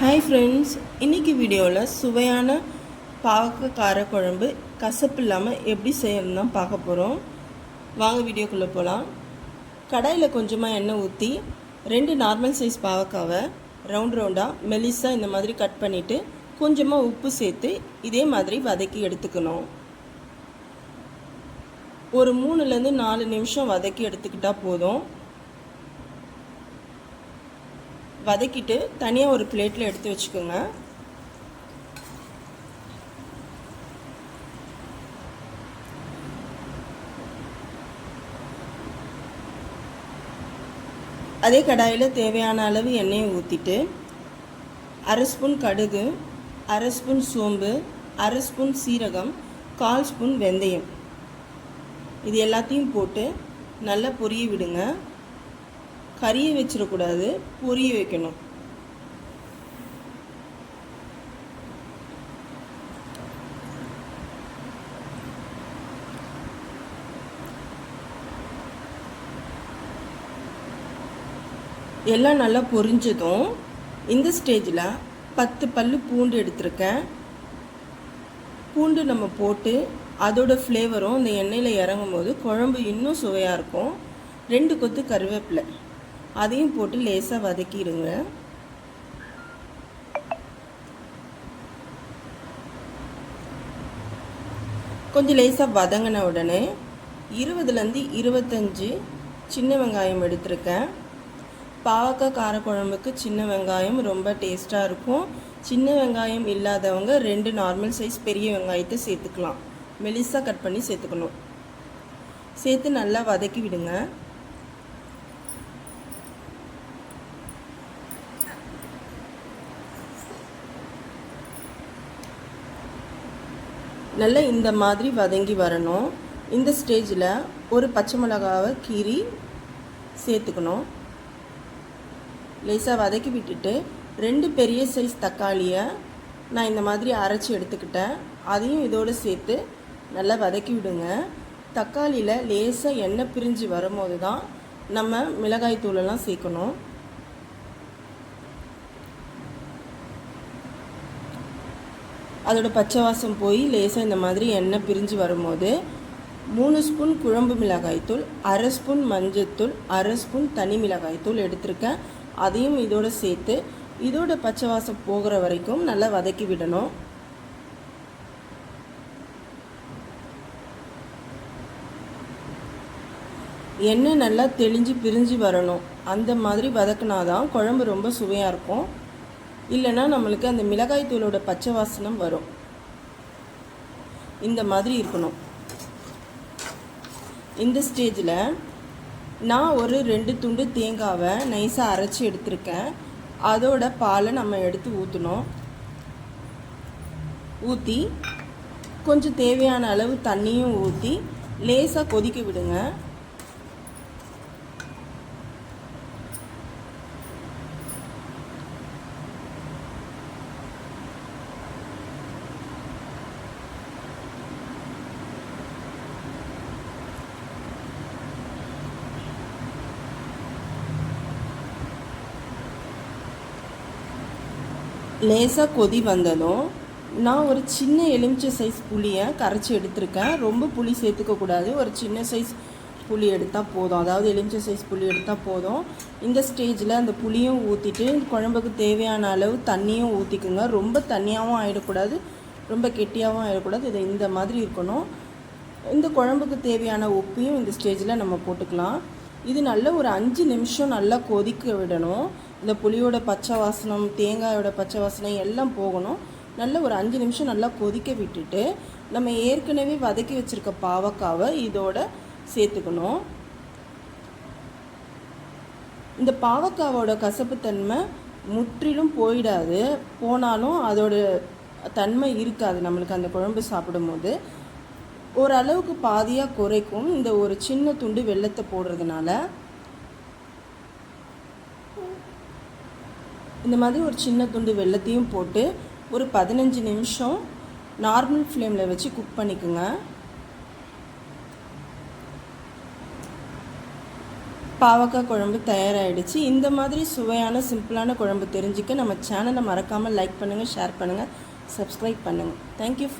Hi friends இன்றைக்கி வீடியோவில் சுவையான பாவக்காய் காரக்குழம்பு கசப்பு இல்லாமல் எப்படி செய்யணும் தான் பார்க்க போகிறோம் வாங்க வீடியோக்குள்ளே போகலாம் கடாயில் கொஞ்சமாக எண்ணெய் ஊற்றி ரெண்டு நார்மல் சைஸ் பாவக்காவை ரவுண்ட் ரவுண்டாக மெலிசாக இந்த மாதிரி கட் பண்ணிவிட்டு கொஞ்சமாக உப்பு சேர்த்து இதே மாதிரி வதக்கி எடுத்துக்கணும். ஒரு மூணுலேருந்து நாலு நிமிஷம் வதக்கி எடுத்துக்கிட்டால் போதும். வதக்கிட்டு தனியாக ஒரு பிளேட்டில் எடுத்து வச்சுக்கோங்க. அதே கடாயில் தேவையான அளவு எண்ணெயை ஊற்றிட்டு அரை ஸ்பூன் கடுகு அரை ஸ்பூன் சோம்பு அரை ஸ்பூன் சீரகம் கால் ஸ்பூன் வெந்தயம். இது எல்லாத்தையும் போட்டு நல்லா பொரிய விடுங்க. கறியை வச்சிடக்கூடாது பொரிய வைக்கணும். எல்லாம் நல்லா பொரிஞ்சதும் இந்த ஸ்டேஜில் பத்து பல்லு பூண்டு எடுத்திருக்கேன். பூண்டு நம்ம போட்டு அதோட ஃப்ளேவரும் இந்த எண்ணெயில் இறங்கும் போது குழம்பு இன்னும் சுவையாக இருக்கும். ரெண்டு கொத்து கருவேப்பிலை. அதையும் போட்டு லேசாக வதக்கிடுங்க. கொஞ்சம் லேசாக வதங்கின உடனே இருபதுலேருந்து இருபத்தஞ்சி சின்ன வெங்காயம் எடுத்திருக்கேன். பாவக்காய் காரக்குழம்புக்கு சின்ன வெங்காயம் ரொம்ப டேஸ்ட்டாக இருக்கும். சின்ன வெங்காயம் இல்லாதவங்க ரெண்டு நார்மல் சைஸ் பெரிய வெங்காயத்தை சேர்த்துக்கலாம். மெலிசாக கட் பண்ணி சேர்த்துக்கணும். சேர்த்து நல்லா வதக்கி விடுங்க. நல்லா இந்த மாதிரி வதங்கி வரணும். இந்த ஸ்டேஜில் ஒரு பச்சை மிளகாவை கீறி சேர்த்துக்கணும். லேசாக வதக்கி விட்டுட்டு ரெண்டு பெரிய சைஸ் தக்காளியை நான் இந்த மாதிரி அரைச்சி எடுத்துக்கிட்டேன். அதையும் இதோடு சேர்த்து நல்லா வதக்கி விடுங்க. தக்காளியில் லேசாக எண்ணெய் பிரிஞ்சு வரும்போது தான் நம்ம மிளகாய் தூளெல்லாம் சேர்க்கணும். அதோடய பச்சை வாசம் போய் லேசாக இந்த மாதிரி எண்ணெய் பிரிஞ்சு வரும்போது மூணு ஸ்பூன் குழம்பு மிளகாய்த்தூள் அரை ஸ்பூன் மஞ்சத்தூள் அரை ஸ்பூன் தனி மிளகாய்த்தூள் எடுத்திருக்கேன். அதையும் இதோடு சேர்த்து இதோட பச்சை வாசம் போகிற வரைக்கும் நல்லா வதக்கி விடணும். எண்ணெய் நல்லா தெளிஞ்சு பிரிஞ்சு வரணும். அந்த மாதிரி வதக்குனாதான் குழம்பு ரொம்ப சுவையாக இருக்கும். இல்லைன்னா நம்மளுக்கு அந்த மிளகாய் தூளோட பச்சை வாசனம் வரும். இந்த மாதிரி இருக்கணும். இந்த ஸ்டேஜில் நான் ஒரு ரெண்டு துண்டு தேங்காவை நைஸாக அரைச்சி எடுத்திருக்கேன். அதோட பாலை நம்ம எடுத்து ஊற்றணும் ஊற்றி கொஞ்சம் தேவையான அளவு தண்ணியும் ஊற்றி லேசாக கொதிக்க விடுங்க. லேசாக கொதி வந்ததும் நான் ஒரு சின்ன எலுமிச்சை சைஸ் புளியை கரைச்சி எடுத்திருக்கேன். ரொம்ப புளி சேர்த்துக்கக்கூடாது ஒரு சின்ன சைஸ் புளி எடுத்தால் போதும். அதாவது எலுமிச்சை சைஸ் புளி எடுத்தால் போதும். இந்த ஸ்டேஜில் அந்த புளியும் ஊற்றிட்டு குழம்புக்கு தேவையான அளவு தண்ணியும் ஊற்றிக்குங்க ரொம்ப தண்ணியாகவும் ஆகிடக்கூடாது ரொம்ப கெட்டியாகவும் ஆகிடக்கூடாது இது இந்த மாதிரி இருக்கணும். இந்த குழம்புக்கு தேவையான உப்பையும் இந்த ஸ்டேஜில் நம்ம போட்டுக்கலாம். இது நல்ல ஒரு அஞ்சு நிமிஷம் நல்லா கொதிக்க விடணும். இந்த புளியோட பச்சை வாசனம் தேங்காயோட பச்சை வாசனம் எல்லாம் போகணும். நல்ல ஒரு அஞ்சு நிமிஷம் நல்லா கொதிக்க விட்டுட்டு நம்ம ஏற்கனவே வதக்கி வச்சுருக்க பாவக்காவை இதோட சேர்த்துக்கணும். இந்த பாவக்காவோட கசப்புத்தன்மை முற்றிலும் போயிடாது. போனாலும் அதோட தன்மை இருக்காது நம்மளுக்கு அந்த குழம்பு சாப்பிடும்போது. ஓரளவுக்கு பாதியாக குறைக்கும். இந்த ஒரு சின்ன துண்டு வெள்ளத்தை போடுறதுனால இந்த மாதிரி ஒரு சின்ன துண்டு வெள்ளத்தையும் போட்டு ஒரு பதினஞ்சு நிமிஷம் நார்மல் ஃப்ளேமில் வச்சு குக் பண்ணிக்கோங்க. பாவக்காய் குழம்பு தயாராகிடுச்சு இந்த மாதிரி சுவையான சிம்பிளான குழம்பு தெரிஞ்சுக்க நம்ம சேனலை மறக்காமல் லைக் பண்ணுங்கள் ஷேர் பண்ணுங்கள் சப்ஸ்கிரைப் பண்ணுங்கள் தேங்க்யூ ஃப்ரெண்ட்